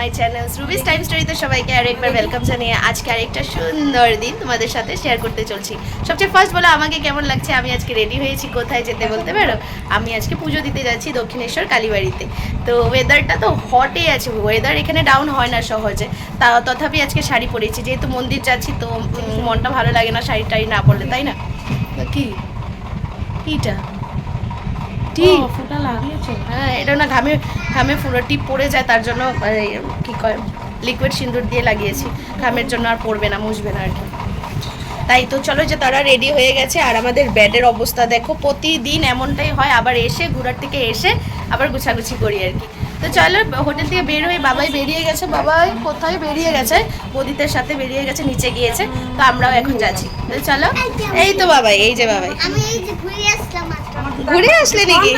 My channel রুবিস time স্টোরিতে সবাইকে আরেকবার ওয়েলকাম জানিয়ে আজকে আরেকটা সুন্দর দিন তোমাদের সাথে শেয়ার করতে চলছি। সবচেয়ে ফার্স্ট বলো আমাকে কেমন লাগছে? আমি আজকে রেডি হয়েছি কোথায় যেতে বলতে পারো? আমি আজকে পুজো দিতে যাচ্ছি দক্ষিণেশ্বর কালীবাড়িতে। তো ওয়েদারটা তো হটই আছে ওয়েদার এখানে ডাউন হয় না সহজে। তা তথাপি আজকে শাড়ি পরেছি যেহেতু মন্দির যাচ্ছি তো মনটা ভালো লাগে না শাড়ি টাড়ি না পরলে তাই না? কি? কিটা? ফুটা লাগিয়েছে? হ্যাঁ এটা না ঘামে ঘামে পুরো টিপ পড়ে যায় তার জন্য কি কয় লিকুইড সিঁদুর দিয়ে লাগিয়েছি। ঘামের জন্য আর পড়বে না মুছবে না আর কি। তাই তো চলো যে তারা রেডি হয়ে গেছে আর আমাদের ব্যাডের অবস্থা দেখো প্রতিদিন এমনটাই হয় আবার এসে ঘুরার থেকে এসে আবার গুছাগুছি করি আর কি। তো চলো হোটেল থেকে বের হয়ে বাবাই বেরিয়ে গেছে বাবাই কোথায়? বেরিয়ে গেছে বদিতের সাথে বেরিয়ে গেছে নিচে গিয়েছে তো আমরাও এখন যাচ্ছি। তো চলো এই তো বাবাই এই যে বাবাই। আমি এই যে ঘুরে আসলাম ঘুরে আসলে নাকি?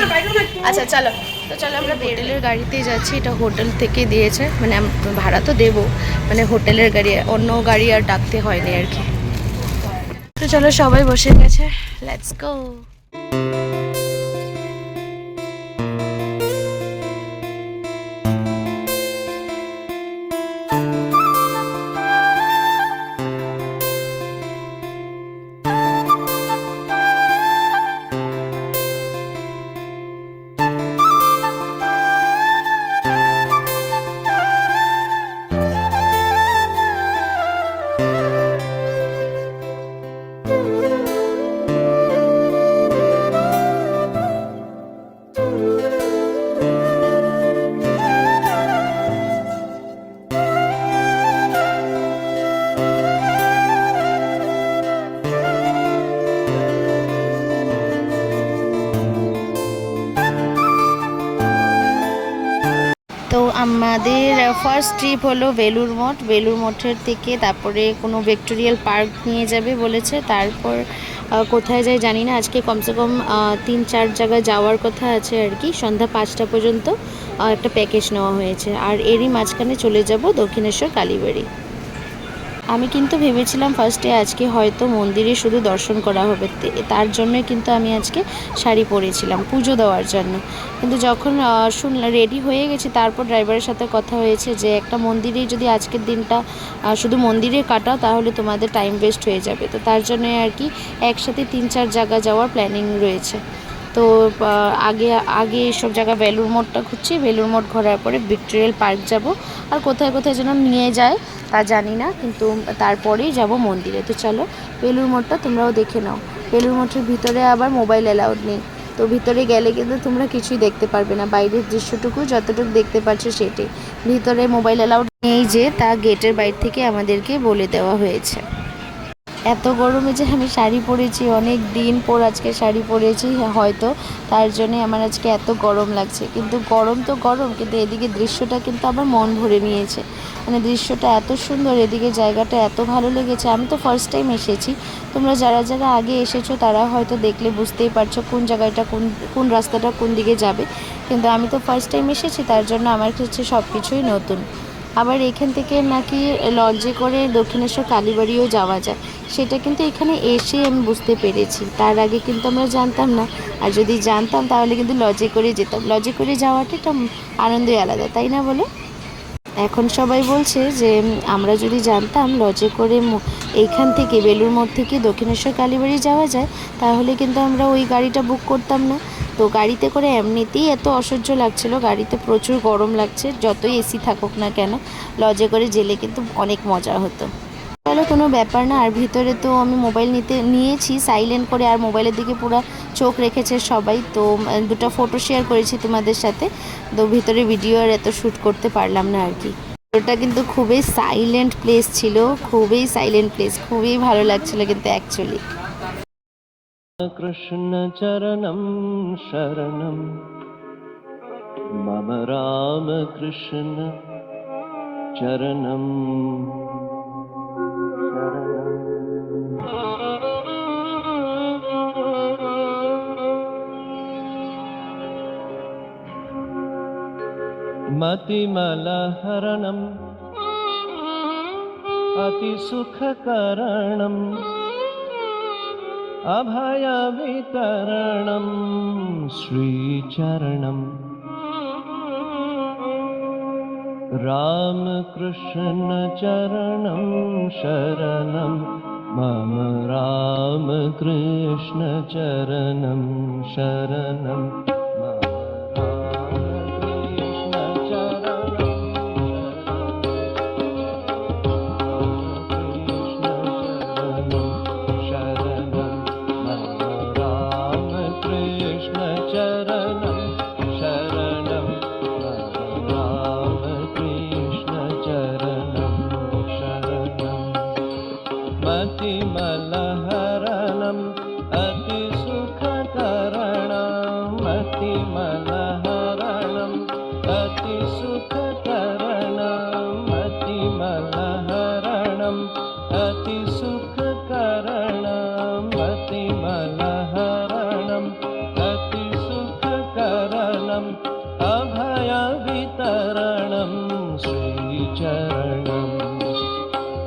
আচ্ছা চলো। তো চলো আমরা হোটেলের গাড়িতে যাচ্ছি। এটা হোটেল থেকে দিয়েছে। মানে ভাড়া তো দেবো। মানে হোটেলের গাড়ি অন্য গাড়ি আর ডাকতে হয়নি আর কি। তো চলো সবাই বসে গেছে। লেটস গো আমাদের ফার্স্ট ট্রিপ হলো বেলুর মঠ। বেলুর মঠের থেকে তারপরে কোনো ভিক্টোরিয়াল পার্ক নিয়ে যাবে বলেছে। তারপর কোথায় যায় জানি না। আজকে কমসে কম তিন চার জায়গায় যাওয়ার কথা আছে আর কি। সন্ধ্যা পাঁচটা পর্যন্ত একটা প্যাকেজ নেওয়া হয়েছে। আর এরই মাঝখানে চলে যাব দক্ষিণেশ্বর কালীবাড়ি। আমি কিন্তু ভেবেছিলাম ফার্স্টে আজকে হয়তো মন্দিরে শুধু দর্শন করা হবে। তার জন্য কিন্তু আমি আজকে শাড়ি পরেছিলাম, পুজো দেওয়ার জন্য। কিন্তু যখন শুনলাম রেডি হয়ে গেছি, তারপর ড্রাইভারের সাথে কথা হয়েছে যে, একটা মন্দিরেই যদি আজকের দিনটা শুধু মন্দিরে কাটাও, তাহলে তোমাদের টাইম ওয়েস্ট হয়ে যাবে। তো তার জন্য আর কি একসাথে তিন চার জায়গা যাওয়ার প্ল্যানিং রয়েছে। তো আগে আগে এসব জায়গা বেলুর মোড়টা ঘুরছি বেলুর মঠ ঘোরার পরে ভিক্টোরিয়াল পার্ক যাব। আর কোথায় কোথায় যেন নিয়ে যায় তা জানি না, কিন্তু তারপরেই যাব মন্দিরে। তো চলো বেলুর মোড়টা তোমরাও দেখে নাও। বেলুর মঠের ভিতরে আবার মোবাইল অ্যালাউড নেই। তো ভিতরে গেলে কিন্তু তোমরা কিছুই দেখতে পারবে না। বাইরের দৃশ্যটুকু যতটুকু দেখতে পাচ্ছ সেটি ভিতরে মোবাইল অ্যালাউড নেই যে, তা গেটের বাইরে থেকে আমাদেরকে বলে দেওয়া হয়েছে। এত গরমে যে আমি শাড়ি পরেছি, অনেক দিন পর আজকে শাড়ি পরেছি, হয়তো তার জন্যে আমার আজকে এত গরম লাগছে। কিন্তু গরম তো গরম, কিন্তু এদিকে দৃশ্যটা কিন্তু আবার মন ভরে নিয়েছে। মানে দৃশ্যটা এত সুন্দর, এদিকে জায়গাটা এত ভালো লেগেছে। আমি তো ফার্স্ট টাইম এসেছি। তোমরা যারা যারা আগে এসেছ, তারা হয়তো দেখলে বুঝতেই পারছ কোন জায়গাটা, কোন কোন রাস্তাটা কোন দিকে যাবে। কিন্তু আমি তো ফার্স্ট টাইম এসেছি, তার জন্য আমার কাছে সব কিছুই নতুন। আবার এখান থেকে নাকি লঞ্চে করে দক্ষিণেশ্বর কালীবাড়িও যাওয়া যায়। সেটা কিন্তু এখানে এসে আমি বুঝতে পেরেছি। তার আগে কিন্তু আমরা জানতাম না। আর যদি জানতাম তাহলে কিন্তু লজে করে যেতাম। লজে করে যাওয়াটা একটা আনন্দই আলাদা, তাই না বলো? এখন সবাই বলছে যে, আমরা যদি জানতাম লজে করে এইখান থেকে বেলুর মোড় থেকে দক্ষিণেশ্বর কালীবাড়ি যাওয়া যায়, তাহলে কিন্তু আমরা ওই গাড়িটা বুক করতাম না। তো গাড়িতে করে এমনিতেই এত অসহ্য লাগছিল, গাড়িতে প্রচুর গরম লাগছে, যতই এসি থাকুক না কেন, লজে করে জেলে কিন্তু অনেক মজা হতো। গেল কোনো ব্যাপার না। আর ভিতরে তো আমি মোবাইল নিতে নিয়েছি সাইলেন্ট করে, আর মোবাইলের দিকে পুরো চোখ রেখেছে সবাই। তো দুটো ফটো শেয়ার করেছি তোমাদের সাথে। তো ভিতরে ভিডিও আর এত শ্যুট করতে পারলাম না আর কি। ওটা কিন্তু খুবই সাইলেন্ট প্লেস ছিল, খুবই সাইলেন্ট প্লেস খুবই ভালো লাগছিল কিন্তু অ্যাকচুয়ালি কৃষ্ণ চরণম শরণম, মম রাম কৃষ্ণ চরণম। मतिमलहरणम् अतिसुखकरणम् अभयवितरणं श्रीचरणम्। रामकृष्णचरणं शरणम् मम रामकृष्णचरणं शरणम्। श्रीचरणम्।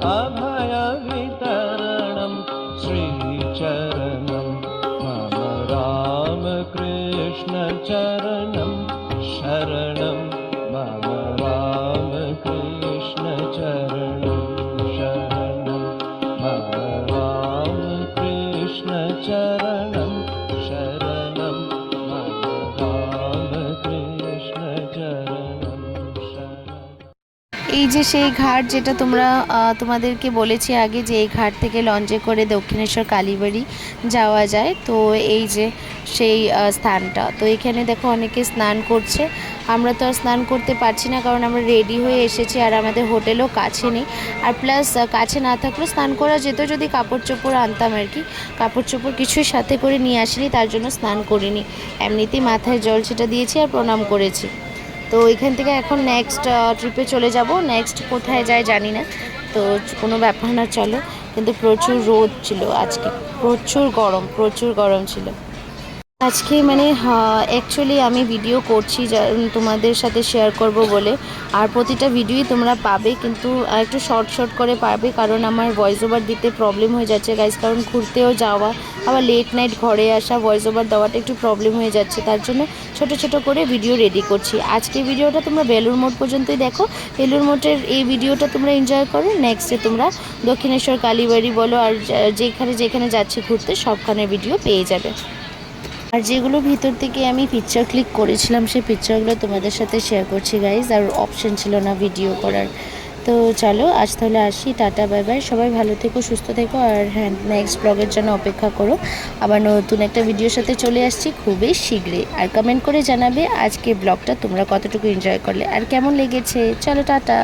अभयवितरणं श्रीचरणं। मम रामकृष्णचरणं शरणं। मम रामकृष्णचरणं এই যে সেই ঘাট যেটা তোমরা তোমাদেরকে বলেছি আগে যে এই ঘাট থেকে লঞ্চে করে দক্ষিণেশ্বর কালীবাড়ি যাওয়া যায়, তো এই যে সেই স্থানটা। তো এখানে দেখো অনেকে স্নান করছে। আমরা তো আর স্নান করতে পারছি না কারণ আমরা রেডি হয়ে এসেছি আর আমাদের হোটেলও কাছে নেই। আর প্লাস কাছে না থাকলেও স্নান করা যেত যদি কাপড় চোপড় আনতাম আর কি। কাপড় চোপড় কিছুই সাথে করে নিয়ে আসিনি, তার জন্য স্নান করিনি। এমনিতেই মাথায় জল সেটা দিয়েছি আর প্রণাম করেছি। তো এখান থেকে এখন নেক্সট ট্রিপে চলে যাব। নেক্সট কোথায় যায় জানি না। তো কোনো ব্যাপার না, চলো। কিন্তু প্রচুর রোদ ছিল আজকে। প্রচুর গরম প্রচুর গরম ছিল। আজকে মানে অ্যাকচুয়ালি আমি ভিডিও করছি তোমাদের সাথে শেয়ার করব বলে। আর প্রতিটা ভিডিওই তোমরা পাবে, কিন্তু একটু শর্ট শর্ট করে পাবে কারণ আমার ভয়েস ওভার দিতে প্রবলেম হয়ে যাচ্ছে গাইজ কারণ ঘুরতেও যাওয়া, আবার লেট নাইট ঘরে আসা ভয়েস ওভার দেওয়াটা একটু প্রবলেম হয়ে যাচ্ছে, তার জন্য ছোট ছোট করে ভিডিও রেডি করছি। আজকে ভিডিওটা তোমরা বেলুর মোড় পর্যন্তই দেখো। বেলুর মোড়ের এই ভিডিওটা তোমরা এনজয় করো। নেক্সটে তোমরা দক্ষিণেশ্বর, কালীবাড়ি বলো, আর যেখানে যেখানে যাচ্ছি ঘুরতে, সবখানে ভিডিও পেয়ে যাবে। আর যেগুলো ভিতর থেকে আমি পিকচার ক্লিক করেছিলাম, সেই পিকচারগুলো তোমাদের সাথে শেয়ার করছি গাইজ আর অপশন ছিল না ভিডিও করার। তো চলো, আজ তাহলে আসি, টাটা বাই বাই সবাই ভালো থেকো, সুস্থ থেকো, আর হ্যাঁ নেক্সট ব্লগের জন্য অপেক্ষা করো। আবার নতুন একটা ভিডিওর সাথে চলে আসছি খুবই শীঘ্রই। আর কমেন্ট করে জানাবে আজকে ব্লগটা তোমরা কতটুকু এনজয় করলে, আর কেমন লেগেছে। চলো, টাটা।